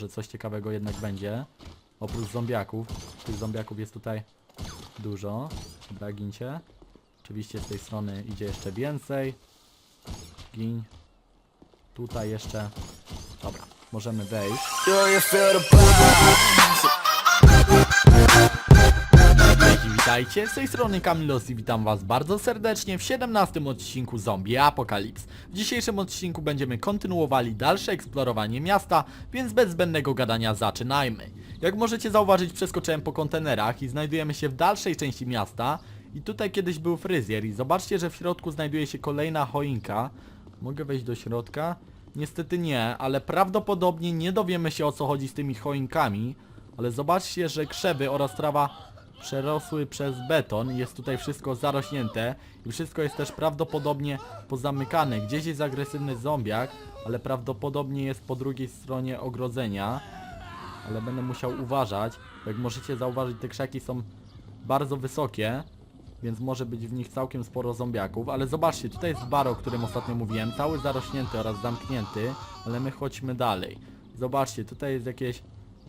że coś ciekawego jednak będzie. Oprócz zombiaków. Tych zombiaków jest tutaj dużo. Dobra, gincie. Oczywiście z tej strony idzie jeszcze więcej. Giń. Tutaj jeszcze. Dobra, możemy wejść. Witajcie, z tej strony Kamilos i witam was bardzo serdecznie w 17 odcinku Zombie Apocalypse. W dzisiejszym odcinku będziemy kontynuowali dalsze eksplorowanie miasta, więc bez zbędnego gadania zaczynajmy. Jak możecie zauważyć przeskoczyłem po kontenerach i znajdujemy się w dalszej części miasta i tutaj kiedyś był fryzjer i zobaczcie, że w środku znajduje się kolejna choinka. Mogę wejść do środka? Niestety nie, ale prawdopodobnie nie dowiemy się o co chodzi z tymi choinkami, ale zobaczcie, że krzewy oraz trawa przerosły przez beton, jest tutaj wszystko zarośnięte i wszystko jest też prawdopodobnie pozamykane. Gdzieś jest agresywny zombiak, ale prawdopodobnie jest po drugiej stronie ogrodzenia. Ale będę musiał uważać, jak możecie zauważyć te krzaki są bardzo wysokie, więc może być w nich całkiem sporo zombiaków, ale zobaczcie, tutaj jest bar, o którym ostatnio mówiłem, cały zarośnięty oraz zamknięty, ale my chodźmy dalej. Zobaczcie, tutaj jest jakieś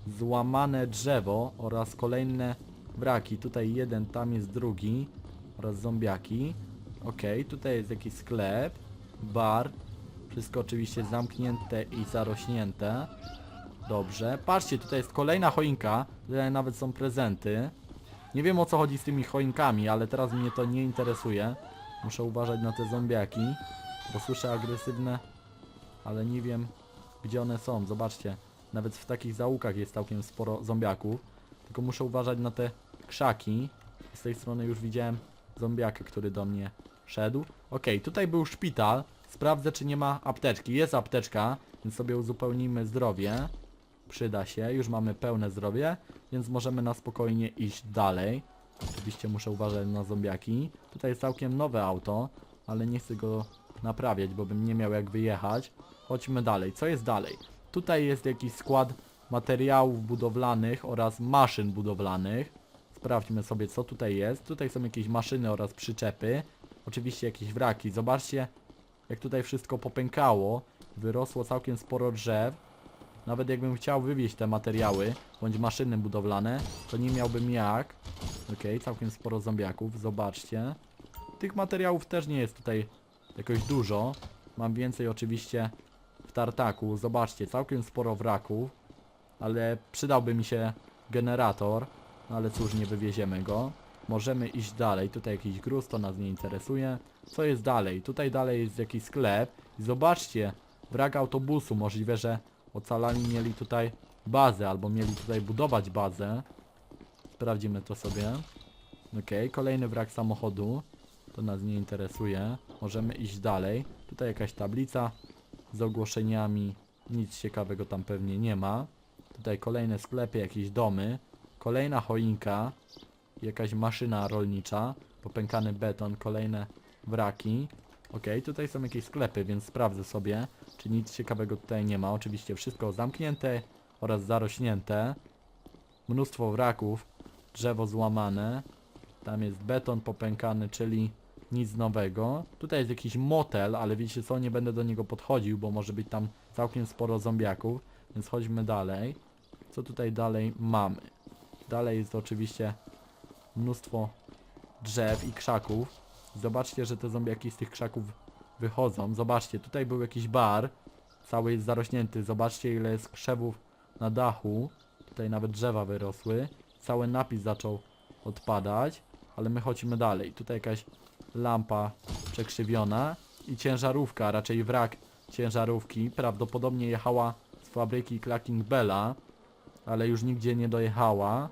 złamane drzewo oraz kolejne wraki. Tutaj jeden, tam jest drugi oraz zombiaki. Okej, tutaj jest jakiś sklep, bar. Wszystko oczywiście zamknięte i zarośnięte. Dobrze. Patrzcie, tutaj jest kolejna choinka. Tutaj nawet są prezenty. Nie wiem o co chodzi z tymi choinkami, ale teraz mnie to nie interesuje. Muszę uważać na te zombiaki, bo słyszę agresywne, ale nie wiem gdzie one są. Zobaczcie, nawet w takich zaułkach jest całkiem sporo zombiaków. Tylko muszę uważać na te krzaki. Z tej strony już widziałem zombiaka, który do mnie szedł. Okej, tutaj był szpital. Sprawdzę, czy nie ma apteczki. Jest apteczka, więc sobie uzupełnimy zdrowie. Przyda się. Już mamy pełne zdrowie, więc możemy na spokojnie iść dalej. Oczywiście muszę uważać na zombiaki. Tutaj jest całkiem nowe auto, ale nie chcę go naprawiać, bo bym nie miał jak wyjechać. Chodźmy dalej. Co jest dalej? Tutaj jest jakiś skład materiałów budowlanych oraz maszyn budowlanych. Sprawdźmy sobie co tutaj jest. Tutaj są jakieś maszyny oraz przyczepy. Oczywiście jakieś wraki. Zobaczcie jak tutaj wszystko popękało. Wyrosło całkiem sporo drzew. Nawet jakbym chciał wywieźć te materiały, bądź maszyny budowlane, to nie miałbym jak. Okej, całkiem sporo zombiaków, zobaczcie. Tych materiałów też nie jest tutaj jakoś dużo. Mam więcej oczywiście w tartaku. Zobaczcie, całkiem sporo wraków. Ale przydałby mi się generator. No ale cóż, nie wywieziemy go. Możemy iść dalej. Tutaj jakiś gruz, to nas nie interesuje. Co jest dalej? Tutaj dalej jest jakiś sklep. I zobaczcie, wrak autobusu. Możliwe, że ocalani mieli tutaj bazę, albo mieli tutaj budować bazę. Sprawdzimy to sobie. Okej, kolejny wrak samochodu. To nas nie interesuje. Możemy iść dalej. Tutaj jakaś tablica z ogłoszeniami. Nic ciekawego tam pewnie nie ma. Tutaj kolejne sklepy, jakieś domy. Kolejna choinka. Jakaś maszyna rolnicza. Popękany beton, kolejne wraki. Okej, tutaj są jakieś sklepy, więc sprawdzę sobie, czy nic ciekawego tutaj nie ma. Oczywiście wszystko zamknięte oraz zarośnięte. Mnóstwo wraków, drzewo złamane. Tam jest beton popękany, czyli nic nowego. Tutaj jest jakiś motel, ale wiecie co, nie będę do niego podchodził, bo może być tam całkiem sporo zombiaków. Więc chodźmy dalej. Co tutaj dalej mamy? Dalej jest oczywiście mnóstwo drzew i krzaków. Zobaczcie, że te zombiaki z tych krzaków wychodzą. Zobaczcie, tutaj był jakiś bar. Cały jest zarośnięty. Zobaczcie ile jest krzewów na dachu. Tutaj nawet drzewa wyrosły. Cały napis zaczął odpadać. Ale my chodźmy dalej. Tutaj jakaś lampa przekrzywiona. I ciężarówka, raczej wrak ciężarówki. Prawdopodobnie jechała z fabryki Clacking Bella. Ale już nigdzie nie dojechała.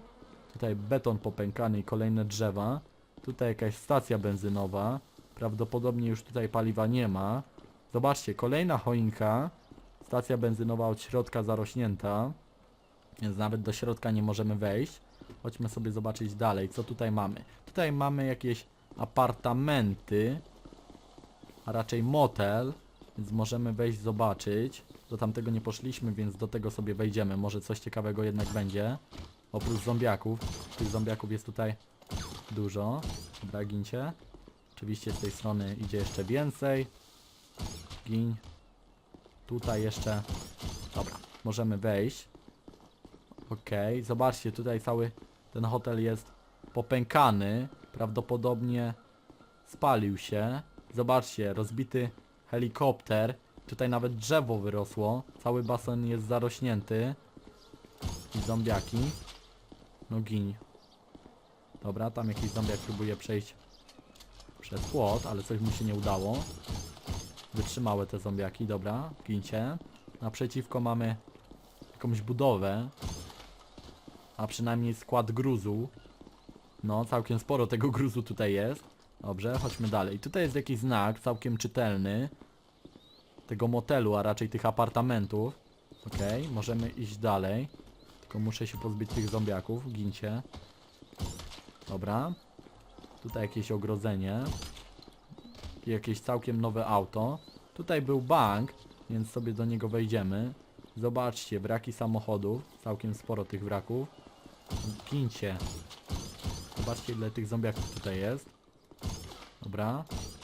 Tutaj beton popękany i kolejne drzewa. Tutaj jakaś stacja benzynowa. Prawdopodobnie już tutaj paliwa nie ma. Zobaczcie, kolejna choinka. Stacja benzynowa od środka zarośnięta. Więc nawet do środka nie możemy wejść. Chodźmy sobie zobaczyć dalej, co tutaj mamy. Tutaj mamy jakieś apartamenty. A raczej motel. Więc możemy wejść zobaczyć. Do tamtego nie poszliśmy, więc do tego sobie wejdziemy. Może coś ciekawego jednak będzie. Oprócz zombiaków. Tych zombiaków jest tutaj dużo. Dobra, gincie. Oczywiście z tej strony idzie jeszcze więcej. Gin. Tutaj jeszcze. Dobra, możemy wejść. Okej, zobaczcie, tutaj cały ten hotel jest popękany. Prawdopodobnie spalił się. Zobaczcie, rozbity helikopter. Tutaj nawet drzewo wyrosło. Cały basen jest zarośnięty. I zombiaki. No gin. Dobra, tam jakiś zombiak próbuje przejść przez płot, ale coś mu się nie udało. Wytrzymałe te zombiaki, dobra, gincie. Naprzeciwko mamy jakąś budowę. A przynajmniej skład gruzu. No, całkiem sporo tego gruzu tutaj jest. Dobrze, chodźmy dalej. Tutaj jest jakiś znak, całkiem czytelny. Tego motelu, a raczej tych apartamentów. Okej, możemy iść dalej. Tylko muszę się pozbyć tych zombiaków. Gincie. Dobra. Tutaj jakieś ogrodzenie. I jakieś całkiem nowe auto. Tutaj był bank, więc sobie do niego wejdziemy. Zobaczcie, wraki samochodów. Całkiem sporo tych wraków. Gincie. Zobaczcie ile tych zombiaków tutaj jest. Dobra.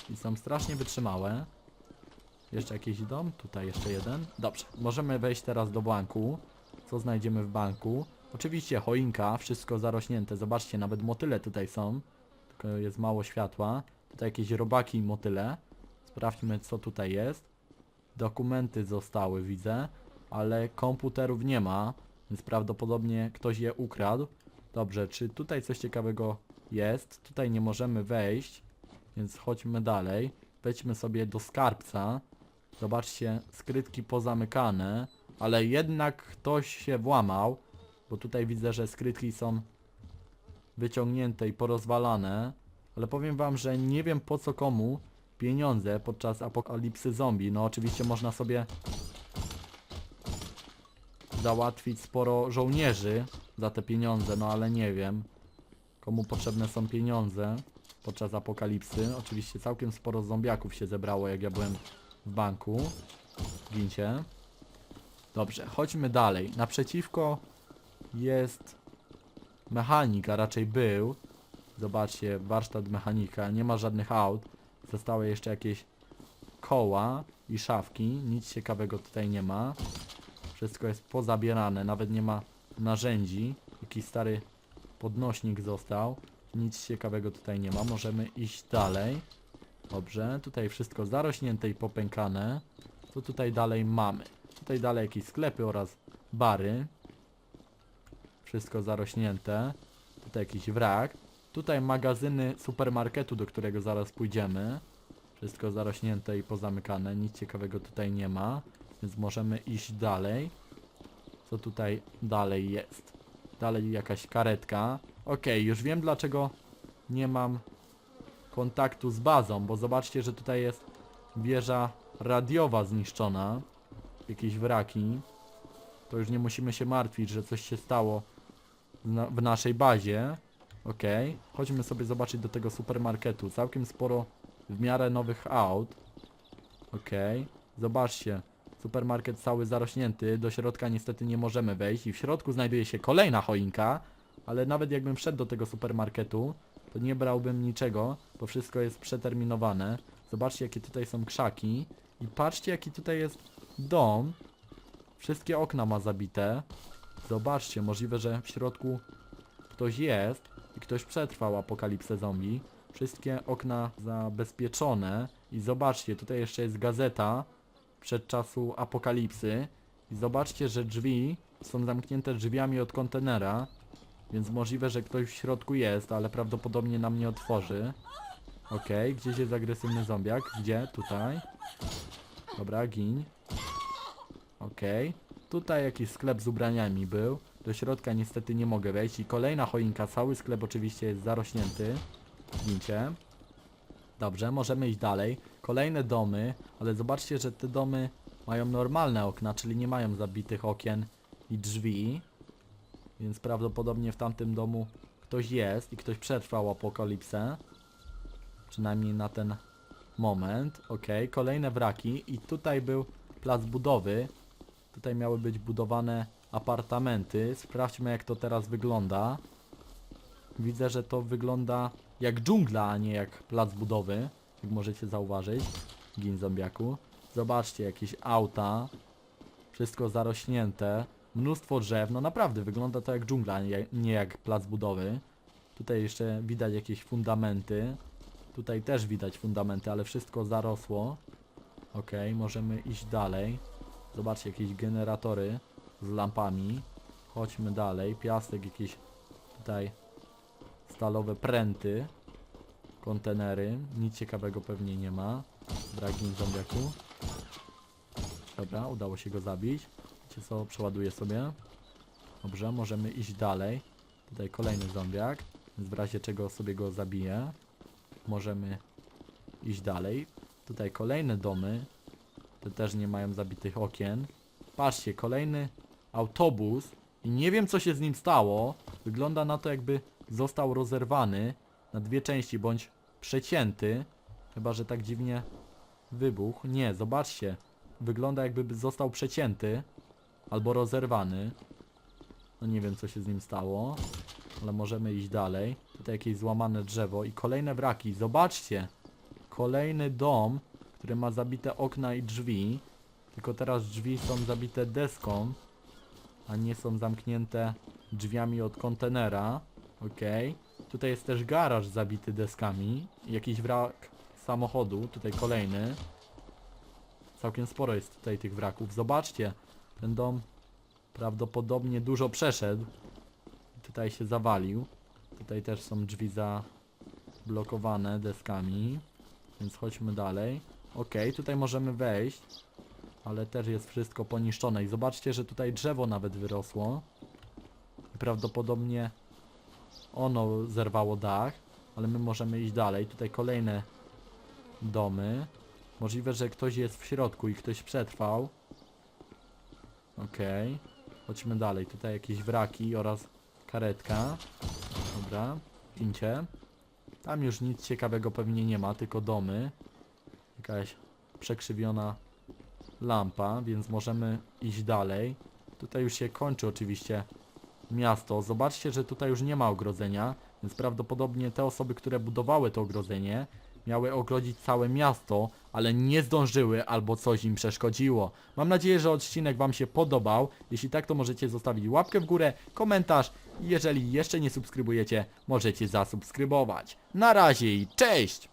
I są strasznie wytrzymałe. Jeszcze jakiś dom? Tutaj jeszcze jeden. Dobrze. Możemy wejść teraz do banku. Co znajdziemy w banku? Oczywiście choinka, wszystko zarośnięte. Zobaczcie, nawet motyle tutaj są. Tylko jest mało światła. Tutaj jakieś robaki i motyle. Sprawdźmy co tutaj jest. Dokumenty zostały, widzę. Ale komputerów nie ma. Więc prawdopodobnie ktoś je ukradł. Dobrze, czy tutaj coś ciekawego jest? Tutaj nie możemy wejść. Więc chodźmy dalej. Wejdźmy sobie do skarbca. Zobaczcie, skrytki pozamykane. Ale jednak ktoś się włamał. Bo tutaj widzę, że skrytki są wyciągnięte i porozwalane. Ale powiem wam, że nie wiem po co komu pieniądze podczas apokalipsy zombie. No oczywiście można sobie załatwić sporo żołnierzy za te pieniądze, no ale nie wiem komu potrzebne są pieniądze podczas apokalipsy. Oczywiście całkiem sporo zombiaków się zebrało jak ja byłem w banku. Gincie. Dobrze, chodźmy dalej. Naprzeciwko jest mechanik, a raczej był. Zobaczcie, warsztat mechanika, nie ma żadnych aut. Zostały jeszcze jakieś koła i szafki. Nic ciekawego tutaj nie ma. Wszystko jest pozabierane, nawet nie ma narzędzi. Jakiś stary podnośnik został. Nic ciekawego tutaj nie ma. Możemy iść dalej. Dobrze, tutaj wszystko zarośnięte i popękane. Co tutaj dalej mamy? Tutaj dalej jakieś sklepy oraz bary. Wszystko zarośnięte. Tutaj jakiś wrak. Tutaj magazyny supermarketu, do którego zaraz pójdziemy. Wszystko zarośnięte i pozamykane. Nic ciekawego tutaj nie ma. Więc możemy iść dalej. Co tutaj dalej jest? Dalej jakaś karetka. Okej, już wiem dlaczego nie mam kontaktu z bazą, bo zobaczcie, że tutaj jest wieża radiowa zniszczona. Jakieś wraki. To już nie musimy się martwić, że coś się stało w naszej bazie. Okej, chodźmy sobie zobaczyć do tego supermarketu. Całkiem sporo w miarę nowych aut. Okej, zobaczcie. Supermarket cały zarośnięty, do środka niestety nie możemy wejść i w środku znajduje się kolejna choinka, ale nawet jakbym wszedł do tego supermarketu, to nie brałbym niczego, bo wszystko jest przeterminowane. Zobaczcie jakie tutaj są krzaki i patrzcie jaki tutaj jest dom. Wszystkie okna ma zabite. Zobaczcie, możliwe, że w środku ktoś jest i ktoś przetrwał apokalipsę zombie. Wszystkie okna zabezpieczone i zobaczcie, tutaj jeszcze jest gazeta przed czasu apokalipsy i zobaczcie, że drzwi są zamknięte drzwiami od kontenera, więc możliwe, że ktoś w środku jest, ale prawdopodobnie nam nie otworzy. Okej, gdzieś jest agresywny zombiak? Gdzie? Tutaj. Dobra, gin. Okej. Tutaj jakiś sklep z ubraniami był. Do środka niestety nie mogę wejść. I kolejna choinka. Cały sklep oczywiście jest zarośnięty. Gincie. Dobrze, możemy iść dalej. Kolejne domy, ale zobaczcie, że te domy mają normalne okna, czyli nie mają zabitych okien i drzwi. Więc prawdopodobnie w tamtym domu ktoś jest i ktoś przetrwał apokalipsę. Przynajmniej na ten moment. Ok, kolejne wraki i tutaj był plac budowy. Tutaj miały być budowane apartamenty. Sprawdźmy jak to teraz wygląda. Widzę, że to wygląda jak dżungla, a nie jak plac budowy. Jak możecie zauważyć. Gin zombiaku. Zobaczcie, jakieś auta. Wszystko zarośnięte. Mnóstwo drzew, no naprawdę wygląda to jak dżungla, nie, jak plac budowy. Tutaj jeszcze widać jakieś fundamenty. Tutaj też widać fundamenty, ale wszystko zarosło. Okej, możemy iść dalej. Zobaczcie, jakieś generatory z lampami. Chodźmy dalej. Piasek, jakieś tutaj stalowe pręty. Kontenery. Nic ciekawego pewnie nie ma. Dragin zombiaku. Dobra, udało się go zabić. Wiecie co, przeładuję sobie. Dobrze, możemy iść dalej. Tutaj kolejny zombiak. Więc w razie czego sobie go zabiję. Możemy iść dalej. Tutaj kolejne domy. Te też nie mają zabitych okien. Patrzcie, kolejny autobus. I nie wiem co się z nim stało. Wygląda na to jakby został rozerwany na dwie części bądź przecięty. Chyba, że tak dziwnie wybuchł. Nie, zobaczcie. Wygląda jakby został przecięty albo rozerwany. No nie wiem co się z nim stało, ale możemy iść dalej. Tutaj jakieś złamane drzewo i kolejne wraki. Zobaczcie. Kolejny dom, który ma zabite okna i drzwi. Tylko teraz drzwi są zabite deską, a nie są zamknięte drzwiami od kontenera. Okej. Tutaj jest też garaż zabity deskami. Jakiś wrak samochodu. Tutaj kolejny. Całkiem sporo jest tutaj tych wraków. Zobaczcie, ten dom prawdopodobnie dużo przeszedł. Tutaj się zawalił. Tutaj też są drzwi zablokowane deskami. Więc chodźmy dalej. Ok, tutaj możemy wejść. Ale też jest wszystko poniszczone. I zobaczcie, że tutaj drzewo nawet wyrosło. I prawdopodobnie ono zerwało dach. Ale my możemy iść dalej. Tutaj kolejne domy. Możliwe, że ktoś jest w środku i ktoś przetrwał. Okej. Chodźmy dalej. Tutaj jakieś wraki oraz karetka. Dobra. Pincie. Tam już nic ciekawego pewnie nie ma, tylko domy. Jakaś przekrzywiona lampa, więc możemy iść dalej. Tutaj już się kończy oczywiście miasto. Zobaczcie, że tutaj już nie ma ogrodzenia, więc prawdopodobnie te osoby, które budowały to ogrodzenie, miały ogrodzić całe miasto, ale nie zdążyły albo coś im przeszkodziło. Mam nadzieję, że odcinek Wam się podobał. Jeśli tak, to możecie zostawić łapkę w górę, komentarz. Jeżeli jeszcze nie subskrybujecie, możecie zasubskrybować. Na razie i cześć!